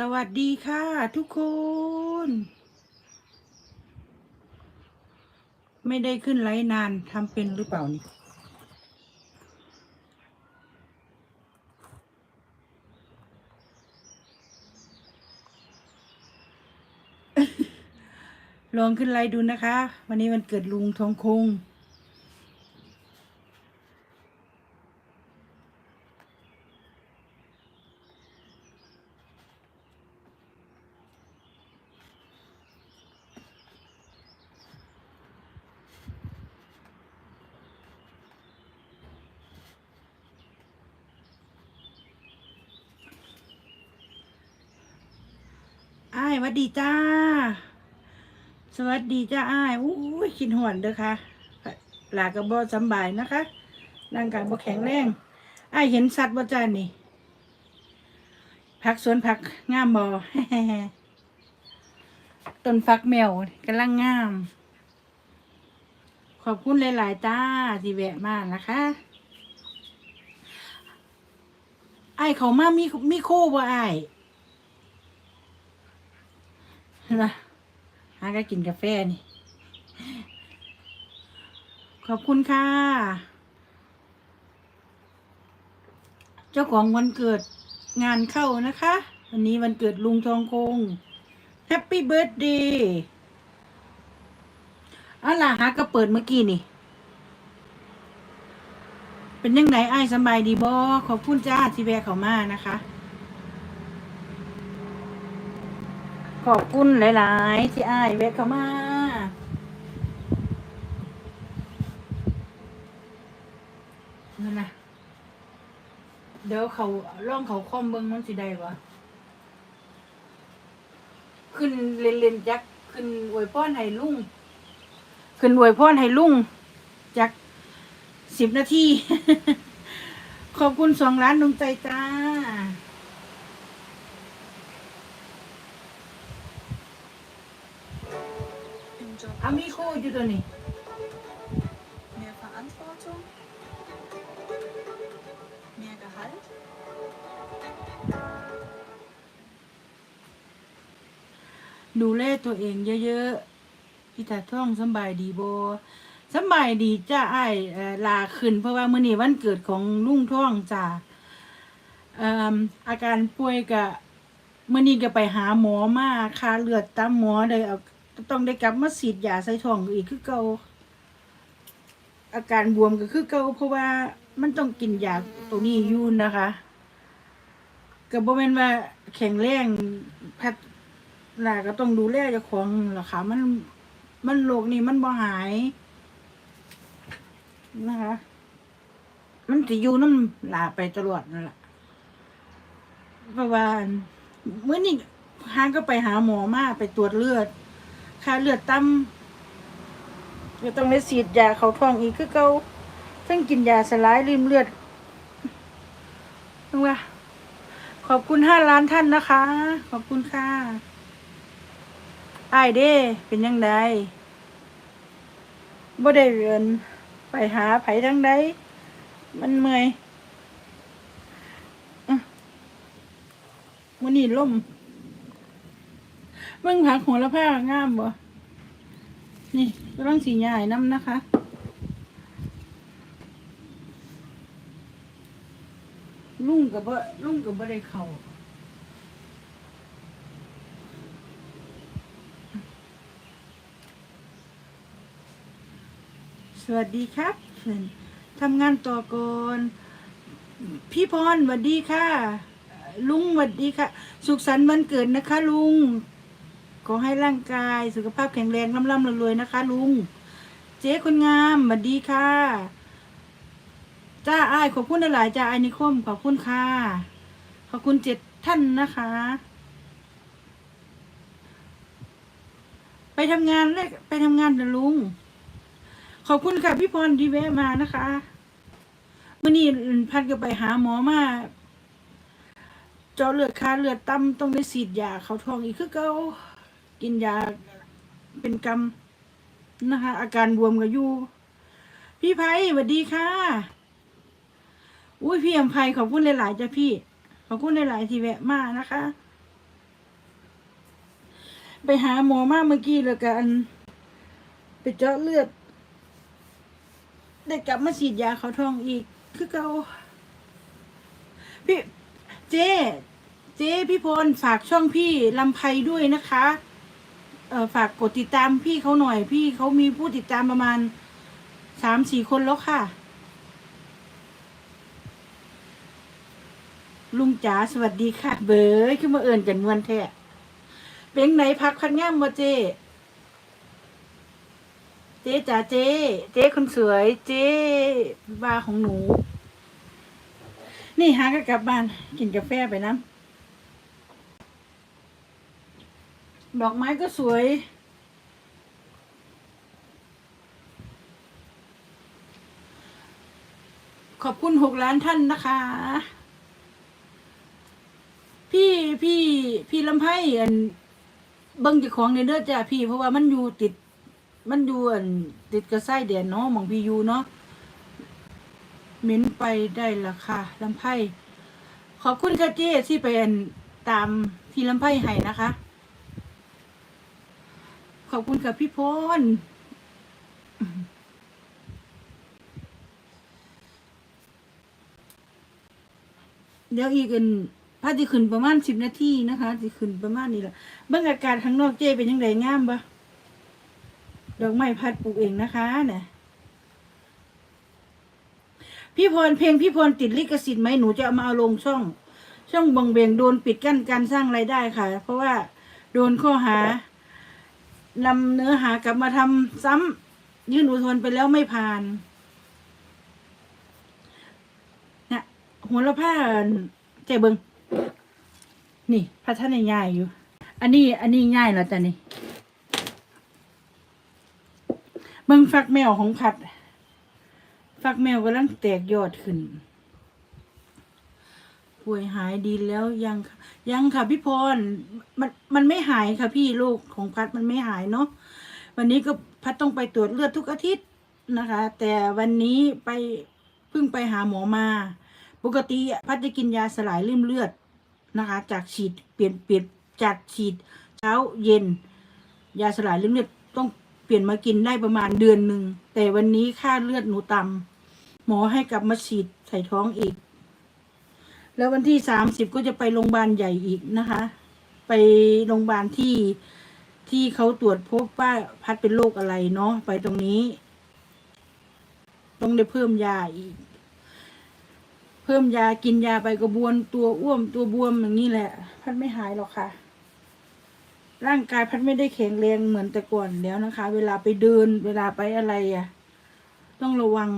สวัสดีค่ะทุกคน ไม่ได้ขึ้นไลฟ์นานทำเป็นหรือเปล่านี่ลองขึ้นไลฟ์ดูนะคะ วันนี้วันเกิดลุงทองคง อ้ายวัดดีจ้า สวัสดีจ้าอ้ายอู้ยคิดหวนเด้อค่ะหลากระบอสบายนะคะร่างกายบ่แข็งแรงอ้ายเห็นสัตว์บ่จ้านี่ผักสวนผักงามบ่ต้นฟักแมวกำลังงาม ขอบคุณหลาย ๆ จ้าที่แวะมานะคะ ไอ้เขามามีมีโคบ่ไอ้ายนะหาก็กินกาแฟนี่ ขอบคุณค่ะ เจ้าของวันเกิดงานเข้านะคะ วันนี้วันเกิดลุงทองคงแฮปปี้เบิร์ดเดย์อะล่ะฮะก็เปิดเมื่อกี้นี่ เป็นยังไงไอ้สบายดีบอขอบคุณจ้าที่แวะเขามานะคะ ขอบคุณหลาย ๆ ที่อ้ายแวะเข้ามานั่นนะเดี๋ยวเขาล่องเขาคอมเบิ้งมันสิได้วะขึ้นเล่นๆจักขึ้นอวยพรให้ลุงขึ้นอวยพรให้ลุงจักสิบนาที ขอบคุณสองล้านดวงใจจ้า Im Job อามีคู่อยู่ตัวนี้ mehr Verantwortung, mehr Gehalt, ดูแลตัวเองเยอะๆพี่ตาท่องสำบายดีโบสำบายดีจ้าไอ้ายเอ่อลาขึ้น เพราะว่ามื้อนี้วันเกิดของลุงท่องจ้าเอ่ออาการป่วยกะมื้อนี้ก็ไปหาหมอมาค่าเลือดตามหมอได้เอา ต้องได้กลับมาฉีดยาใส่ท้องอีกคือเก่าอาการบวมก็คือเก่าเพราะว่ามันต้องกินยาตัวนี้อยู่นะคะก็บ่แมนว่าแข็งแรงพัดล่ะก็ต้องดูแลเจ้าของล่ะค่ะมันมันโรคนี้มันบ่หายนะคะ มันจะอยู่น้ำลาไปตลอดนั่นแหละเพราะว่าเมื่อนี้หางก็ไปหาหมอมาไปตรวจเลือด ค่าเลือดต่ำก็ต้องได้ฉีดยาเขาท้องอีกคือเก่าต้องกินยาสลายริมเลือดนึกว่าขอบคุณห้าล้านท่านนะคะ ขอบคุณค่ะอ้ายเด้ เป็นยังไงบ่ได้เรียนไปหาไผทั้งใดมันเมื่อยอื้อวันนี้ล่ม เบิ่งผักหัวละผ้างามบ่ นี่ก็ต้องสีใหญ่น้ำนะคะ ลุงกับบ่ลุงกับบ่ได้เข้าสวัสดีครับทำงานต่อก่อนพี่พรสวัสดีค่ะ ลุงสวัสดีค่ะ สุขสันต์วันเกิดนะคะลุง ขอให้ร่างกายสุขภาพแข็งแรงร่ำร่ำรวยๆนะคะ ลุง เจ๊คนงามสวัสดีค่ะจ้าอ้ายขอบคุณหลายๆจ้าไอ้นิคมขอบคุณค่ะ ขอบคุณเจ็ดท่านนะคะ ไปทำงานเลยไปทำงานนะลุง ขอบคุณค่ะพี่พรที่แวะมานะคะเมื่อนี้พัดก็ไปหาหมอมาเจาะเลือดค่าเลือดต่ำต้องได้ฉีดยาเขาทองอีกคือเก่า กินยาเป็นกรรมนะคะ อาการบวมก็อยู่พี่ไพสวัสดีค่ะ อุ้ยพี่อำไพขอบคุณหลายๆจ้ะพี่ ขอบคุณหลายๆที่แวะมานะคะ ไปหาหมอมาเมื่อกี้แล้วกันไปเจาะเลือดได้กลับมาฉีดยาเขาท้องอีก คือเก่าพี่เจ๊เจ๊พี่พลฝากช่องพี่ลำไพด้วยนะคะ เอ่อฝากกดติดตามพี่เขาหน่อย พี่เขามีผู้ติดตามประมาณสามสี่คนแล้วค่ะ ลุงจ๋าสวัสดีค่ะ เบยขึ้นมาเอิ่นกันมวนแท้เป็นไหนพักพันง่ามบ่เจ เจ๊จ๋าเจ๊เจ๊คนสวย เจ๊บาของหนู นี่หาก็กลับบ้าน กินกาแฟไปน้ำ ดอกไม้ก็สวย ขอบคุณหกล้านท่านนะคะ พี่พี่พี่ลำไพ่อันเบิ้งจ้าของในเด้อจ้ะพี่ เพราะว่ามันอยู่ติด มันอยู่อันติดกระไส้แดนเนาะหมองพี่อยู่เนาะเหม็นไปได้ละค่ะลำไพ่ขอบคุณค่ะเจ้ที่ไปอันตามพี่ลำไพ่ให้นะคะ อบคุณกับพี่พลเดี๋ยวอีกอันพระจะขึ้นประมาณสิบนาทีนะคะจะขึ้นประมาณนี้แหละเบื้องอากาศข้างนอกเจ้เป็นยังไงงามปะดอกไม้พัดปลูกเองนะคะเนี่ยพี่พรเพลงพี่พรติดลิขสิทธิ์ไหมหนูจะเอามาเอาลงช่อง ช่องบังเบงโดนปิดกั้นการสร้างรายได้ค่ะ เพราะว่าโดนข้อหา นำเนื้อหากลับมาทำซ้ำยื่นอุทธรณ์ไปแล้วไม่ผ่านเนี่ยหัวละผ้าใจเบิงนี่พัฒนาง่ายอยู่ อันนี้ อันนี้ง่ายแล้วจ้ะนี่เบิงฟักแมวของพัด ฟักแมวกำลังแตกยอดขึ้น ป่วยหายดีแล้วยังยังค่ะพี่พรมันมันไม่หายค่ะพี่โรคของพัดมันไม่หายเนาะวันนี้ก็พัดต้องไปตรวจเลือดทุกอาทิตย์นะคะ แต่วันนี้ไปเพิ่งไปหาหมอมา ปกติพัดจะกินยาสลายริ่มเลือดนะคะ จากฉีดเปลี่ยนเปลี่ยนจากฉีดเช้าเย็น ยาสลายริ่มเลือดต้องเปลี่ยนมากินได้ประมาณเดือนหนึ่งแต่วันนี้ค่าเลือดหนูต่ำหมอให้กลับมาฉีดใส่ท้องอีก แล้ววันที่สามสิบก็จะไปโรงพยาบาลใหญ่อีกนะคะ ไปโรงพยาบาลที่ที่เขาตรวจพบว่าพัดเป็นโรคอะไรเนาะไปตรงนี้ ต้องได้เพิ่มยาอีก เพิ่มยากินยาไปกระบวนตัวอ้วมตัวบวมอย่างนี้แหละ พัดไม่หายหรอกค่ะ ร่างกายพัดไม่ได้แข็งแรงเหมือนแต่ก่อนแล้วนะคะ เวลาไปเดิน เวลาไปอะไรอะ ต้องระวัง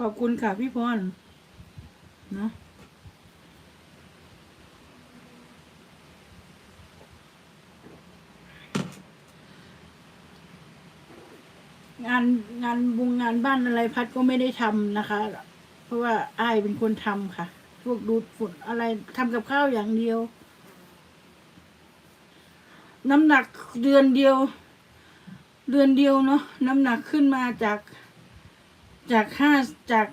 ขอบคุณค่ะพี่พร เนาะงานงานบุงงานบ้านอะไรพัดก็ไม่ได้ทำนะคะ เพราะว่าอายเป็นคนทำค่ะ พวกดูดฝุ่นอะไรทำกับข้าวอย่างเดียว น้ำหนักเดือนเดียว เดือนเดียวเนาะน้ำหนักขึ้นมาจากจากห้าจาก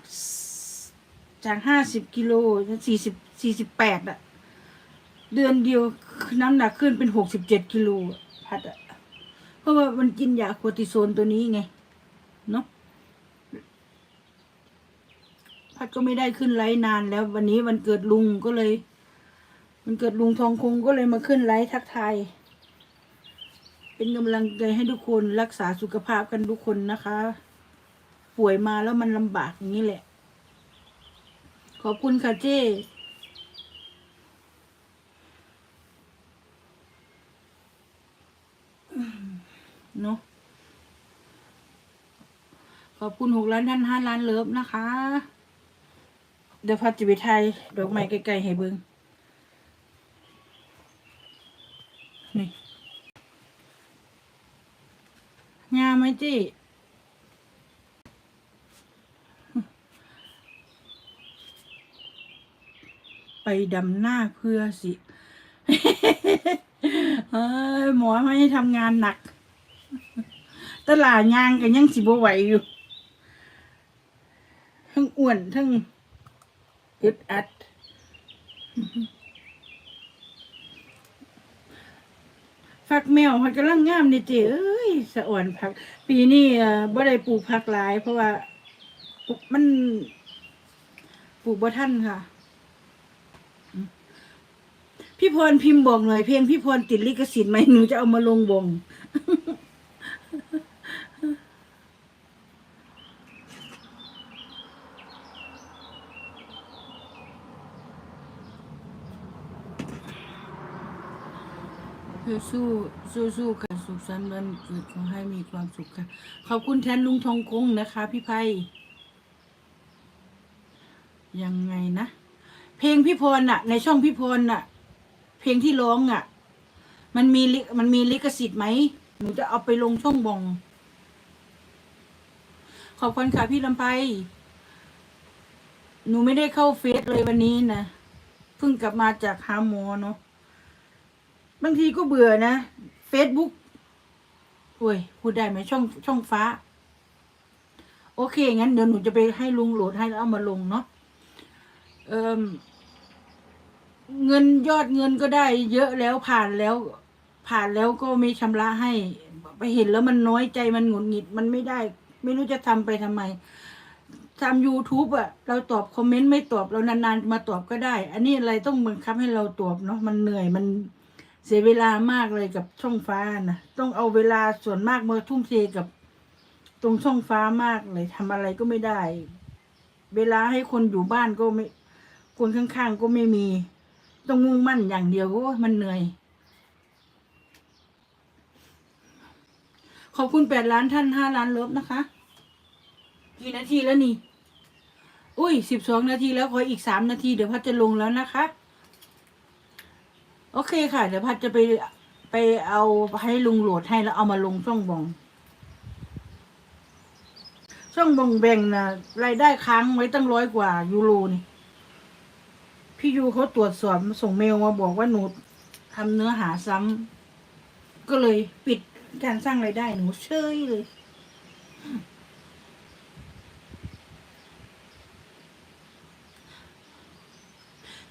จากห้าสิบกิโลสี่สิบสี่สิบแปดอะเดือนเดียวน้ำหนักขึ้นเป็นหกสิบเจ็ดกิโลพัดอะเพราะว่ามันกินยาโคอร์ติโซนตัวนี้ไง เนาะพัดก็ไม่ได้ขึ้นไลฟ์นานแล้ว วันนี้วันเกิดลุงก็เลย มันเกิดลุงทองคงก็เลยมาขึ้นไลฟ์ทักทายเป็นกำลังใจให้ทุกคนรักษาสุขภาพกันทุกคนนะคะ ป่วยมาแล้วมันลำบากอย่างนี้แหละ ขอบคุณค่ะเจ้เนาะขอบคุณหกล้านท่านห้าล้านเลิฟนะคะ เดี๋ยวพัดจิไปไทยดอกไม้ไกลๆให้เบิงนี่งามไหมจี้ ดำหน้าเพื่อสิเอ้ยหมอไม่ให้ทำงานหนัก ตลาดยางกันยังสิบไหวอยู่ ทั้งอ้วนทั้งอึดอัดฟักแมวมันกำลังงามนี่เจเอ้ยสะอ่อนผัก ปีนี้เออบ่ได้ปลูกผักหลาย เพราะว่ามันปลูกบ่ทันค่ะ พี่พรพิมพ์บอกหน่อยเพลงพี่พรติดลิขสิทธิ์ไหมหนูจะเอามาลงวงคือสู้สู้สู้ค่ะสุขสันต์วันเกิดขอให้มีความสุขค่ะ ขอบคุณแทนลุงทองกงนะคะ พี่ไพยังไงนะ เพลงพี่พรน่ะ ในช่องพี่พรน่ะ เพลงที่ร้องอะ มันมีมันมีลิขสิทธิ์ไหมหนูจะเอาไปลงช่องบองขอบคุณค่ะพี่ลำไพหนูไม่ได้เข้าเฟซเลยวันนี้นะเพิ่งกลับมาจากหาหมอเนาะบางทีก็เบื่อนะ Facebook โอ้ยพูดได้ไหมช่องช่องฟ้า โอเคงั้นเดี๋ยวหนูจะไปให้ลุงโหลดให้แล้วเอามาลงเนาะเอ่ม เงินยอดเงินก็ได้เยอะแล้วผ่านแล้ว ผ่านแล้วก็ไม่ชำระให้ ไปเห็นแล้วมันน้อยใจมันหงุดหงิดมันไม่ได้ ไม่รู้จะทำไปทำไมทำ YouTube อะเราตอบคอมเมนต์ไม่ตอบเรานานๆมาตอบก็ได้ อันนี้อะไรต้องบังคับให้เราตอบเนาะมันเหนื่อยมันเสียเวลามากเลยกับช่องฟ้านะต้องเอาเวลาส่วนมากมาทุ่มเทกับ ตรงช่องฟ้ามากเลยทำอะไรก็ไม่ได้ เวลาให้คนอยู่บ้านก็ไม่ คนข้างๆก็ไม่มี ต้องมุ่งมั่นอย่างเดียวโอ้มันเหนื่อย ขอบคุณแปดล้านท่านห้าล้านลบนะคะ กี่นาทีแล้วนี่ อุ้ยสิบสองนาทีแล้วขออีกสามนาทีเดี๋ยวพัดจะลงแล้วนะคะ โอเคค่ะ เดี๋ยวพัดจะไปไปเอาให้ลุงโหลดให้แล้วเอามาลงช่องบองช่องบองแบ่งนะรายได้ค้างไว้ตั้งร้อยกว่ายูโรนี่ พี่ยูเขาตรวจสอบส่งเมลมาบอกว่าหนูทำเนื้อหาซ้ำก็เลยปิดการสร้างรายได้หนูเชยเลย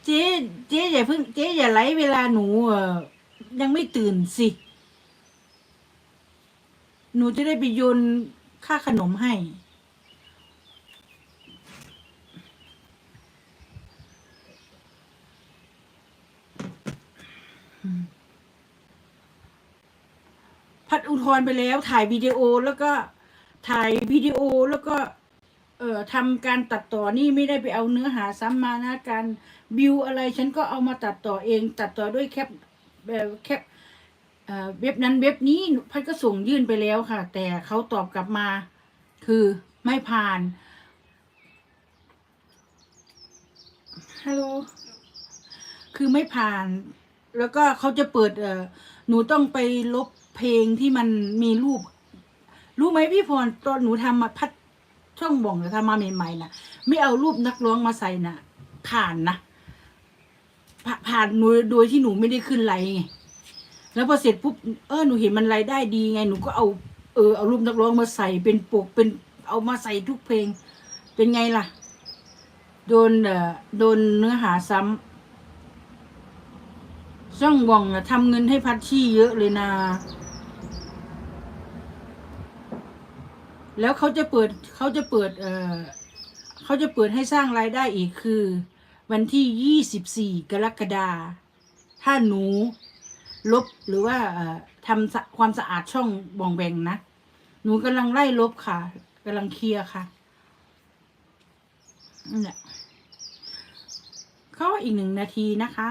เจ๊เจ๊อย่าเพิ่งเจ๊อย่าไล่เวลาหนูเออยังไม่ตื่นสิ หนูจะได้ไปโยนค่าขนมให้ พัดอุทธรณ์ไปแล้ว ถ่ายวิดีโอแล้วก็ถ่ายวิดีโอแล้วก็ เอ่อทำการตัดต่อนี่ไม่ได้ไปเอาเนื้อหาซ้ำมานะการบิวอะไร ฉันก็เอามาตัดต่อเอง ตัดต่อด้วยแคปแบบแคปเอ่อเว็บนั้นเว็บนี้พัดก็ส่งยื่นไปแล้วค่ะ แต่เขาตอบกลับมา คือไม่ผ่านฮัลโหลคือไม่ผ่าน แล้วก็เขาจะเปิดเออหนูต้องไปลบเพลงที่มันมีรูป รู้ไหมพี่พรตอนหนูทำมาพัดช่องบ่องหรือทำมาใหม่ๆนะไม่เอารูปนักร้องมาใส่นะผ่านนะผ่าผ่านหนูโดยที่หนูไม่ได้ขึ้นไลน์ไงแล้วพอเสร็จปุ๊บเออหนูเห็นมันรายได้ดีไงหนูก็เอาเออเอารูปนักร้องมาใส่เป็นปกเป็นเอามาใส่ทุกเพลง เป็นไงล่ะ โดนเอ่อโดนเนื้อหาซ้ำ ช่องบ่องอะทำเงินให้พัชชี่เยอะเลยนะ แล้วเขาจะเปิดเขาจะเปิดเอ่อเขาจะเปิดให้สร้างรายได้อีกคือ วันที่ยี่สิบสี่กรกฎาถ้าหนูลบหรือว่าเอ่อทำความสะอาดช่องบ่องแบ่งนะ หนูกำลังไล่ลบค่ะกำลังเคลียร์ค่ะนั่นแหละเขาอีกหนึ่งนาทีนะคะ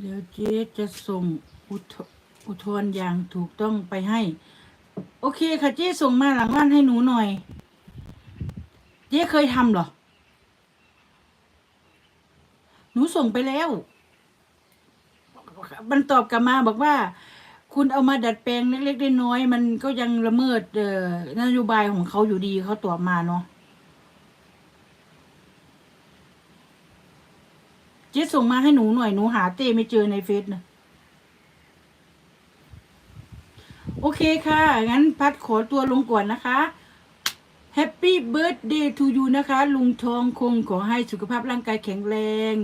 เดี๋ยวเจ๊จะส่งอุทอุทธรณ์อย่างถูกต้องไปให้ โอเคค่ะเจ๊ส่งมาหลังบ้านให้หนูหน่อย เจ๊เคยทำเหรอ หนูส่งไปแล้ว มันตอบกลับมาบอกว่า คุณเอามาดัดแปลงเล็กๆน้อยๆมันก็ยังละเมิดเอ่อนโยบายของเขาอยู่ดีเขาตอบมาเนาะ เจ๊ส่งมาให้หนูหน่อยหนูหาเต้ไม่เจอในเฟซนะโอเคค่ะ งั้นพัดขอตัวลงก่อนนะคะแฮปปี้เบิร์ a เดย์ทูยูนะคะ ลุงทองคงขอให้สุขภาพร่างกายแข็งแรง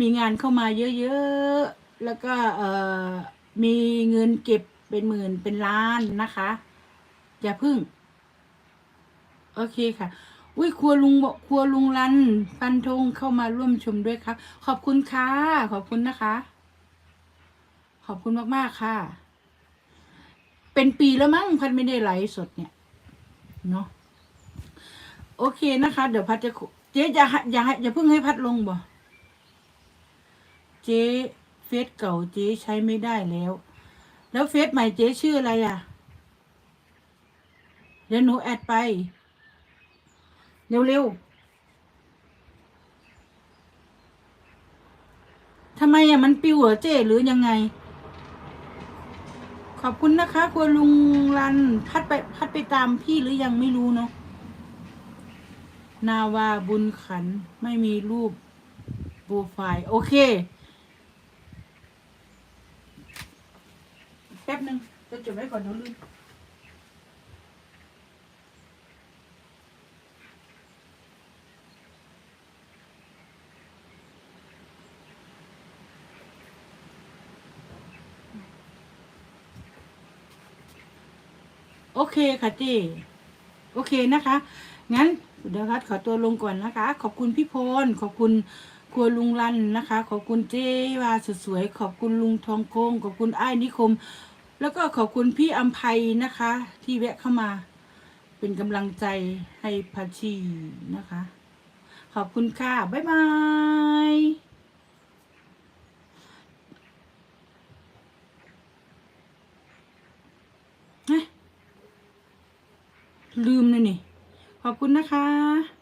มีงานเข้ามาเยอะๆ แล้วก็เอ่อมีเงินเก็บเป็นหมื่นเป็นล้านนะคะ อย่าพึ่ง โอเคค่ะ อุ้ยครัวลุงบอกครัวลุงรันปันธงเข้ามาร่วมชมด้วยครับ ขอบคุณค่ะ ขอบคุณนะคะ ขอบคุณมากๆค่ะ เป็นปีแล้วมั้งพันไม่ได้ไลฟ์สดเนี่ยเนาะโอเคนะคะ เดี๋ยวพัดจะเจ๊อย่าให้อย่าอย่าเพิ่งให้พัดลงบ่เจ๊เฟซเก่าเจ๊ใช้ไม่ได้แล้ว แล้วเฟซใหม่เจ๊ชื่ออะไรอะเดี๋ยวหนูแอดไป เร็วๆทำไมอะมันปิวเหรอเจ๊หรือยังไง ขอบคุณนะคะครัวลุงรันพัดไปพัดไปตามพี่หรือยังไม่รู้เนาะนาวาบุญขันไม่มีรูปโปรไฟล์โอเค แป๊บหนึ่งจะจดไว้ก่อนเดี๋ยวลืม โอเคค่ะเจ้โอเคนะคะ งั้นเดี๋ยวรัดขอตัวลงก่อนนะคะ ขอบคุณพี่พลขอบคุณครัวลุงรันนะคะ ขอบคุณเจ้วาสวยขอบคุณลุงทองโกงขอบคุณไอ้นิคม แล้วก็ขอบคุณพี่อัมภัยนะคะ ที่แวะเข้ามา เป็นกำลังใจให้พัชชีนะคะ ขอบคุณค่ะ บ๊ายบาย ลืมเลยนี่ ขอบคุณนะคะ